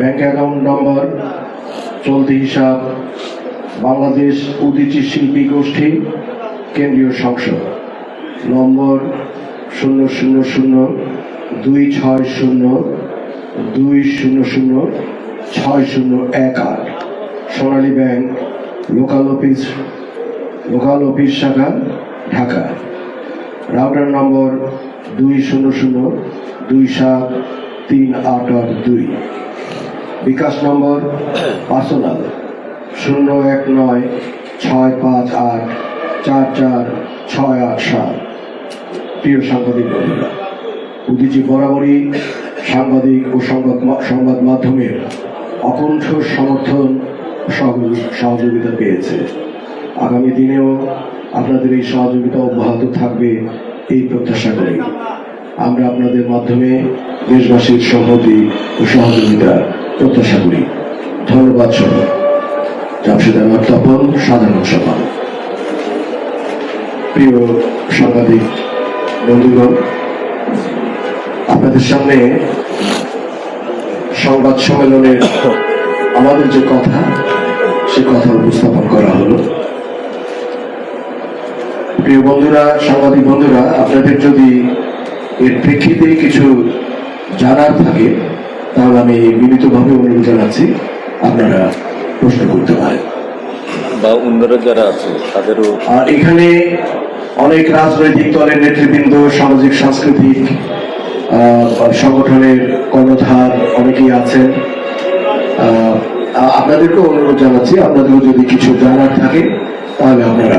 Bank account number চলতি হিসাব বাংলাদেশ উদীচী শিল্পী গোষ্ঠী কেন্দ্রীয় সংসদ। নম্বর শূন্য শূন্য শূন্য দুই ছয় শূন্য দুই শূন্য শূন্য ছয় শূন্য এক আট। Sonali bank local office local office শাখা, ঢাকা। রাউটার নম্বর দুই শূন্য শূন্য দুই সাত তিন আট আট দুই। বিকাশ নম্বর পার্সোনাল শূন্য এক নয় ছয় পাঁচ আট চার চার ছয় আট সাত। প্রিয় সাংবাদিক বন্ধুরা উদিজি বরাবরই সাংবাদিক ও সংবাদ সংবাদ মাধ্যমের অকণ্ঠ সমর্থন সহযোগিতা পেয়েছে। আগামী দিনেও আপনাদের এই সহযোগিতা অব্যাহত থাকবে এই প্রত্যাশা করি আমরা আপনাদের মাধ্যমে দেশবাসীর সংহতি ও সহযোগিতা প্রত্যাশা করি। ধন্যবাদ সহ জামশেদ আহমদ সাধারণ সভা প্রিয় সাংবাদিক, বন্ধুগণ, আপনাদের সামনে সংবাদ সম্মেলনের আমাদের যে কথা, সে কথা উপস্থাপন করা হলো। প্রিয় বন্ধুরা, সাংবাদিক বন্ধুরা, আপনাদের যদি এর প্রেক্ষিতে কিছু জানার থাকে তাহলে আমি বিনীতভাবে অনুরোধ জানাচ্ছি আপনারা প্রশ্ন করতে পারেন। বা অন্যরা যারা আছে তাদেরও এখানে অনেক রাজনৈতিক দলের নেতৃবৃন্দ সামাজিক সাংস্কৃতিক সংগঠনের কর্ণধার অনেকেই আছেন। আপনাদেরকেও অনুরোধ জানাচ্ছি আপনাদেরও যদি কিছু জানার থাকে তাহলে আপনারা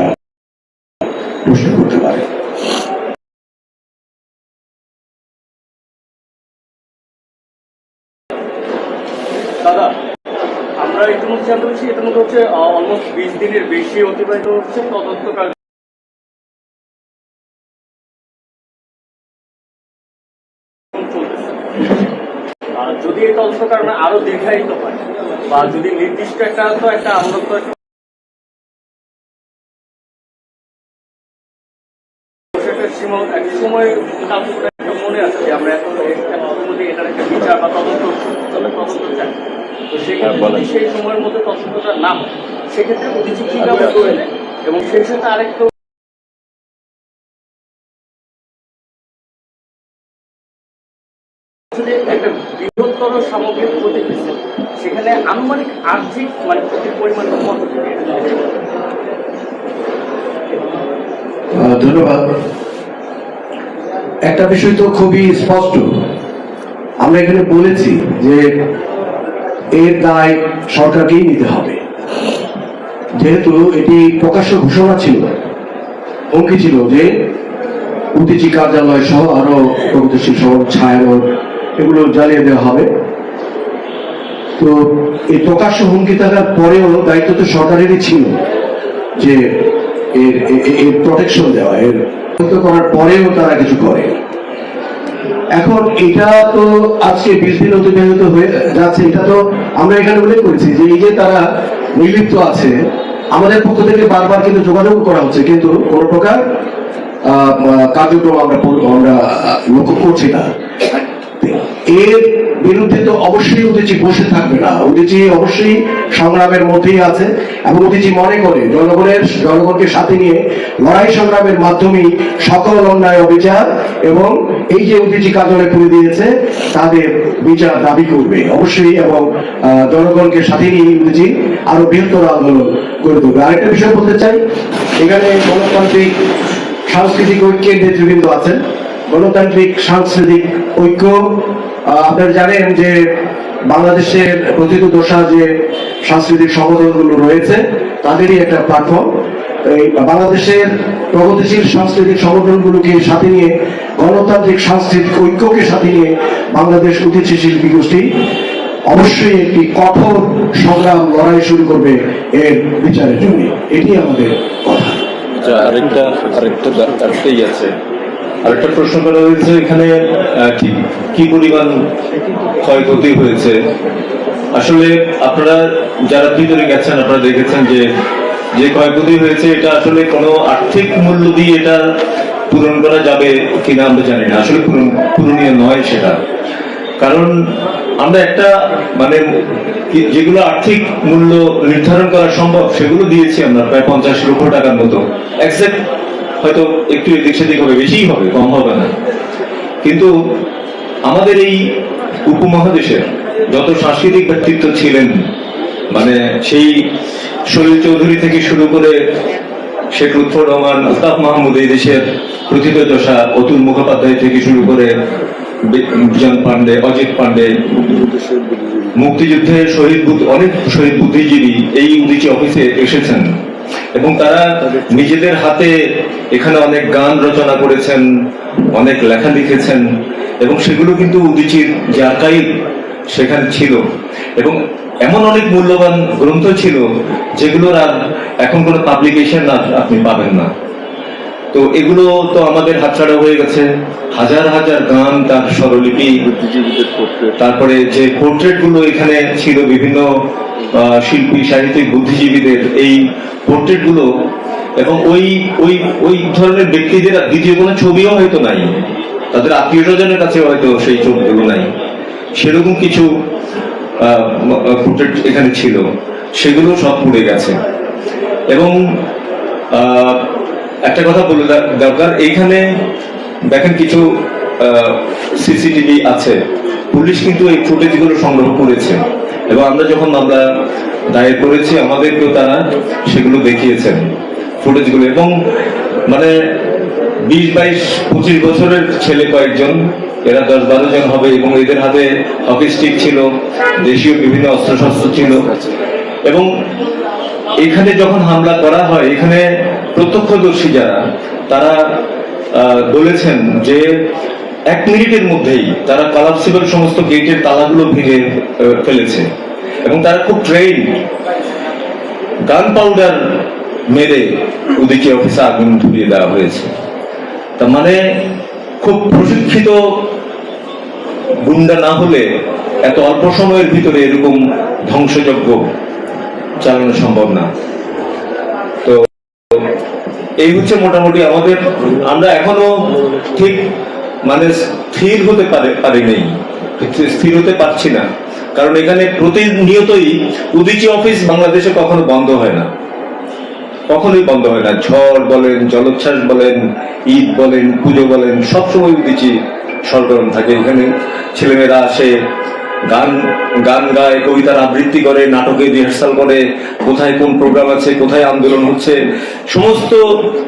ইতিমধ্যে জানতে পারছি ইতিমধ্যে হচ্ছে অলমোস্ট বিশ দিনের বেশি অতিবাহিত হচ্ছে তদন্ত যদি এই তদন্ত কারণে আরও দীর্ঘায়িত হয়, বা যদি নির্দিষ্ট একটা তো একটা একটা মনে আছে যে আমরা এখন এটার একটা বিচার বা তদন্ত তদন্ত চাই। তো সেক্ষেত্রে হ্যাঁ, যদি সেই সময়ের মধ্যে তদন্তটা না হয় সেক্ষেত্রে অতিথি কীভাবে করে নেয় এবং সেই সাথে আরেকটু একটা বৃহত্তর সামগ্রিক ক্ষতি হয়েছে সেখানে আনুমানিক আর্থিক মানে ক্ষতির পরিমাণ কত ধন্যবাদ। একটা বিষয় তো খুবই স্পষ্ট। আমরা এখানে বলেছি যে এর দায় সরকারকেই নিতে হবে। যেহেতু এটি প্রকাশ্য ঘোষণা ছিল, হুমকি ছিল যে উদিচি কার্যালয় সহ আরও প্রগতিশীল শহর ছায়ানট এগুলো জ্বালিয়ে দেওয়া হবে। তো এই প্রকাশ্য হুমকি থাকার পরেও দায়িত্ব তো সরকারেরই ছিল যে এর প্রোটেকশন দেওয়া, এর করার পরেও তারা কিছু করে। এখন এটা তো আজকে বিশ দিন অতিবাহিত হয়ে যাচ্ছে, এটা তো আমরা এখানে উল্লেখ করেছি যে এই যে তারা নিলিপ্ত আছে, আমাদের পক্ষ থেকে বারবার কিন্তু যোগাযোগ করা হচ্ছে, কিন্তু কোনো প্রকার কার্যক্রম আমরা আমরা লক্ষ্য করছি না। এর বিরুদ্ধে তো অবশ্যই উদিচি বসে থাকবে না। উদিচি অবশ্যই সংগ্রামের মধ্যেই আছে এবং উদিচি মনে করে জনগণের জনগণকে সাথে নিয়ে লড়াই সংগ্রামের মাধ্যমেই সকল অন্যায় অবিচার এবং এই যে উদিচি কাজলে করে দিয়েছে, তাদের বিচার দাবি করবে। অবশ্যই এবং জনগণকে সাথে নিয়ে উদিচি আরও বৃহত্তর আন্দোলন করে দেবে আরেকটা বিষয় বলতে চাই, এখানে গণতান্ত্রিক সাংস্কৃতিক ঐক্যের নেতৃবৃন্দ আছেন। গণতান্ত্রিক সাংস্কৃতিক ঐক্য আপনারা জানেন যে বাংলাদেশের প্রথিত দশা যে সাংস্কৃতিক সংগঠনগুলো রয়েছে, তাদেরই একটা প্ল্যাটফর্ম এই বাংলাদেশের প্রগতিশীল সাংস্কৃতিক সংগঠনগুলোকে সাথে নিয়ে, গণতান্ত্রিক সাংস্কৃতিক ঐক্যকে সাথে নিয়ে বাংলাদেশ ঐতিহ্য শিল্পী গোষ্ঠী। অবশ্যই একটি কঠোর সংগ্রাম লড়াই শুরু করবে এর বিচারের জন্য। এটি আমাদের কথা। যা আরেকটা আরেকটা দা- আছে আরেকটা প্রশ্ন করা হয়েছে, এখানে কি কি পরিমাণ ক্ষয়ক্ষতি হয়েছে? আসলে আপনারা যারা ভিতরে গেছেন, আপনারা দেখেছেন যে যে ক্ষয়ক্ষতি হয়েছে, এটা আসলে কোনো আর্থিক মূল্য দিয়ে এটা পূরণ করা যাবে কিনা আমরা জানি না। আসলে পূরণ, পূরণীয় নয় সেটা। কারণ আমরা একটা মানে যেগুলো আর্থিক মূল্য নির্ধারণ করা সম্ভব, সেগুলো দিয়েছি আমরা, প্রায় পঞ্চাশ লক্ষ টাকার মতো। এক্সাক্ট হয়তো একটু এদিক সেদিক হবে, বেশিই হবে, কম হবে না। কিন্তু আমাদের এই উপমহাদেশের যত সাংস্কৃতিক ব্যক্তিত্ব ছিলেন মানে সেই শরীর চৌধুরী থেকে শুরু করে শেখ লুৎফর রহমান, আলতাফ মাহমুদ, এই দেশের প্রথিত যশা, অতুল মুখোপাধ্যায় থেকে শুরু করে বিজন পান্ডে অজিত পান্ডে মুক্তিযুদ্ধের শহীদ অনেক শহীদ বুদ্ধিজীবী এই উদিচি অফিসে এসেছেন। এবং তারা নিজেদের হাতে এখানে অনেক গান রচনা করেছেন, অনেক লেখা লিখেছেন, এবং সেগুলো কিন্তু উদিচির যে সেখানে ছিল। এবং এমন অনেক মূল্যবান গ্রন্থ ছিল যেগুলোর আর এখন কোনো পাবলিকেশন আপনি পাবেন না। তো এগুলো তো আমাদের হাতছাড়া হয়ে গেছে। হাজার হাজার গান তার স্বরলিপি তারপরে যে পোর্ট্রেটগুলো এখানে ছিল বিভিন্ন শিল্পী সাহিত্যিক বুদ্ধিজীবীদের এই পোর্ট্রেটগুলো এবং ওই ওই ওই ধরনের ব্যক্তিদের দ্বিতীয় কোনো ছবিও হয়তো নাই। তাদের আত্মীয় স্বজনের কাছে হয়তো সেই ছবিগুলো নাই। সেরকম কিছু পোর্ট্রেট এখানে ছিল। সেগুলো সব পুড়ে গেছে। এবং আহ, একটা কথা বলে দরকার, এইখানে দেখেন কিছু সিসিটিভি আছে। পুলিশ কিন্তু এই ফুটেজগুলো সংগ্রহ করেছে। এবং আমরা যখন আমরা দায়ের করেছি, আমাদেরকেও তারা সেগুলো দেখিয়েছেন, ফুটেজগুলো। এবং মানে বিশ, বাইশ, পঁচিশ বছরের ছেলে কয়েকজন, এরা দশ বারো জন হবে এবং এদের হাতে হকি স্টিক ছিল, দেশীয় বিভিন্ন অস্ত্রশস্ত্র ছিল। এবং এখানে যখন হামলা করা হয়, এখানে প্রত্যক্ষদর্শী যারা, তারা বলেছেন যে এক মিনিটের মধ্যেই তারা কলাপসিবল সমস্ত গেটের তালাগুলো ভেঙে ফেলেছে এবং তারা খুব ট্রেন গান পাউডার মেরে ওদিকে অফিসে আগুন ধরিয়ে দেওয়া হয়েছে। তার মানে খুব প্রশিক্ষিত গুন্ডা না হলে এত অল্প সময়ের ভিতরে এরকম ধ্বংসযজ্ঞ চালানো সম্ভব না। এই হচ্ছে মোটামুটি আমাদের, আমরা এখনও ঠিক মানে স্থির হতে পারে পারি নেই স্থির হতে পারছি না। কারণ এখানে প্রতিনিয়তই উদিচি অফিস বাংলাদেশে কখনো বন্ধ হয় না। কখনোই বন্ধ হয় না। ঝড় বলেন, জলোচ্ছ্বাস বলেন, ঈদ বলেন, পুজো বলেন, সবসময় উদিচি সরগরম থাকে। এখানে ছেলেমেয়েরা আসে গান গান গায় কবিতার আবৃত্তি করে নাটকে রিহার্সাল করে কোথায় কোন প্রোগ্রাম আছে কোথায় আন্দোলন হচ্ছে সমস্ত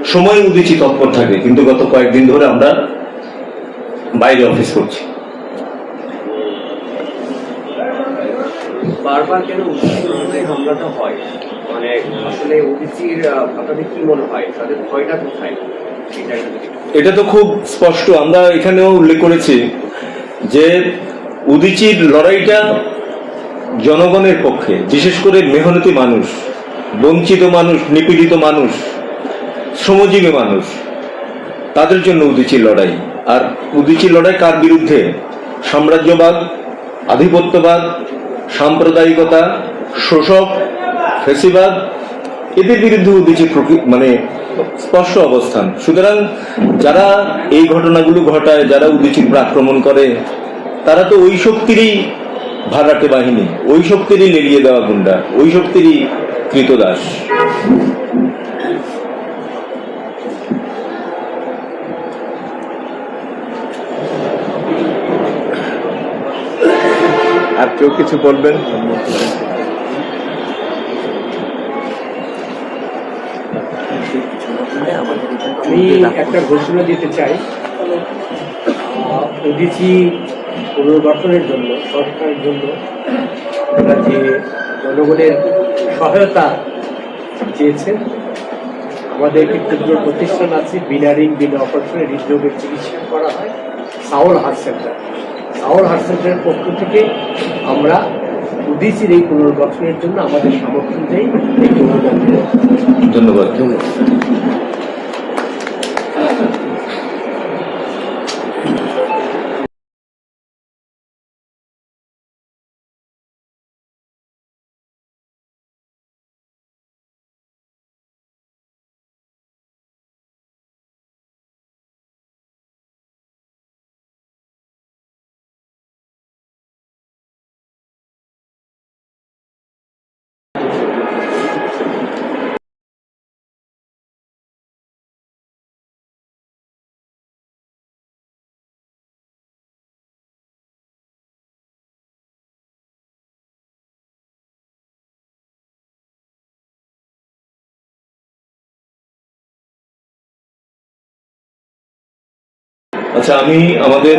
সময় উদিচি তৎপর থাকে। কিন্তু গত কয়েকদিন ধরে আমরা বাইরে অফিস করছি। বারবার কেন হামলাটা হয়? মানে আসলে ওবিসির আপনাদের কি মনে হয়? তাদের ভয়টা কোথায়? সেটা একটু যদি এটা তো খুব স্পষ্ট। আমরা এখানেও উল্লেখ করেছি যে উদিচির লড়াইটা জনগণের পক্ষে, বিশেষ করে মেহনতি মানুষ, বঞ্চিত মানুষ, নিপীড়িত মানুষ, শ্রমজীবী মানুষ, তাদের জন্য উদিচির লড়াই। আর উদিচির লড়াই কার বিরুদ্ধে? সাম্রাজ্যবাদ, আধিপত্যবাদ, সাম্প্রদায়িকতা, শোষক, ফেসিবাদ, এদের বিরুদ্ধে প্রকৃ- মানে স্পষ্ট অবস্থান। সুতরাং যারা এই ঘটনাগুলো ঘটায়, যারা উদিচির আক্রমণ করে তারা তো ওই শক্তিরই ভাড়াটে বাহিনী ওই শক্তিরই লেলিয়ে দেওয়া গুন্ডা ওই শক্তিরই কৃতদাস। আর কেউ কিছু বলবেন? আমি একটা ঘোষণা দিতে চাই। ওডিসি পুনর্গঠনের জন্য সরকারের জন্য ওরা যে জনগণের সহায়তা চেয়েছেন আমাদের একটি ক্ষুদ্র প্রতিষ্ঠান আছে বিনা ঋণ বিনা অপারেশনে হৃদরোগের চিকিৎসা করা হয় Saol heart centre. Saol heart সেন্টারের পক্ষ থেকে আমরা উদিসির এই পুনর্গঠনের জন্য আমাদের সামর্থ্য অনুযায়ী এই পুনর্গঠনের ধন্যবাদ। আচ্ছা আমি আমাদের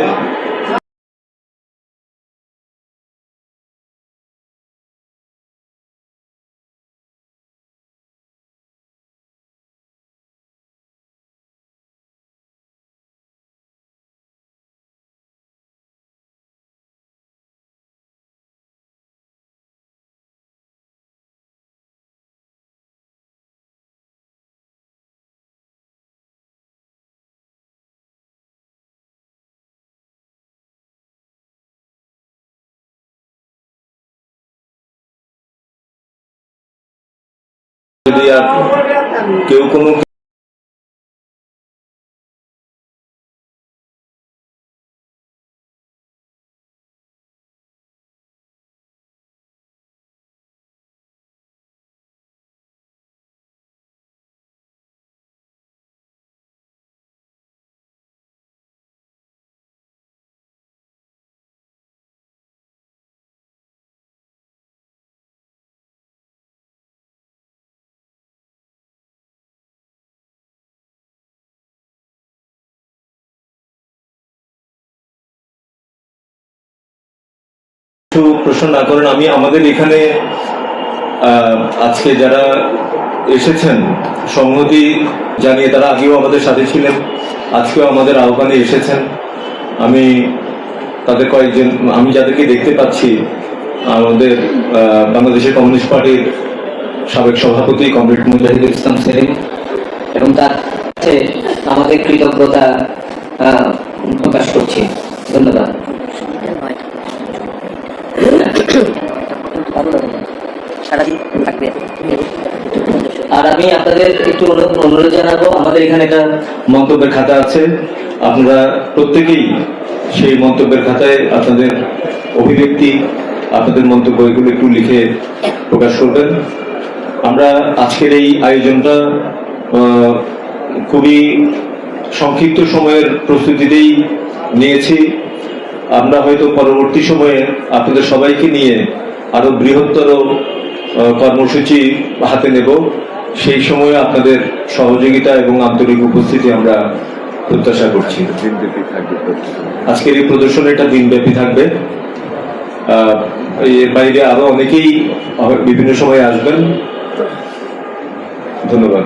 কেউ কোনো কিছু প্রশ্ন না করেন, আমি আমাদের এখানে আজকে যারা এসেছেন, সংহতি জানিয়ে তারা আগেও আমাদের সাথে ছিলেন, আজকেও আমাদের আহ্বানে এসেছেন। আমি তাদের কয়েকজন, আমি যাদেরকে দেখতে পাচ্ছি, আমাদের বাংলাদেশের কমিউনিস্ট পার্টির সাবেক সভাপতি কমরেড মুজাহিদুল ইসলাম সেলিম এবং তার আমাদের কৃতজ্ঞতা আহ, প্রকাশ করছি ধন্যবাদ সারাদিন থাকবে আর আমি আপনাদের একটু অনুরোধ জানাব। আমাদের এখানে একটা মন্তব্যের খাতা আছে। আপনারা প্রত্যেকেই সেই মন্তব্যের খাতায় আপনাদের অভিব্যক্তি, আপনাদের মন্তব্য, এগুলো একটু লিখে প্রকাশ করবেন। আমরা আজকের এই আয়োজনটা খুবই সংক্ষিপ্ত সময়ের প্রস্তুতিতেই নিয়েছি। আমরা হয়তো পরবর্তী সময়ে আপনাদের সবাইকে নিয়ে আরও বৃহত্তর কর্মসূচি হাতে নেব। সেই সময়ে আপনাদের সহযোগিতা এবং আন্তরিক উপস্থিতি আমরা প্রত্যাশা করছি। আজকের এই প্রদর্শনীটা দিনব্যাপী থাকবে। এর বাইরে আরও অনেকেই বিভিন্ন সময় আসবেন। ধন্যবাদ।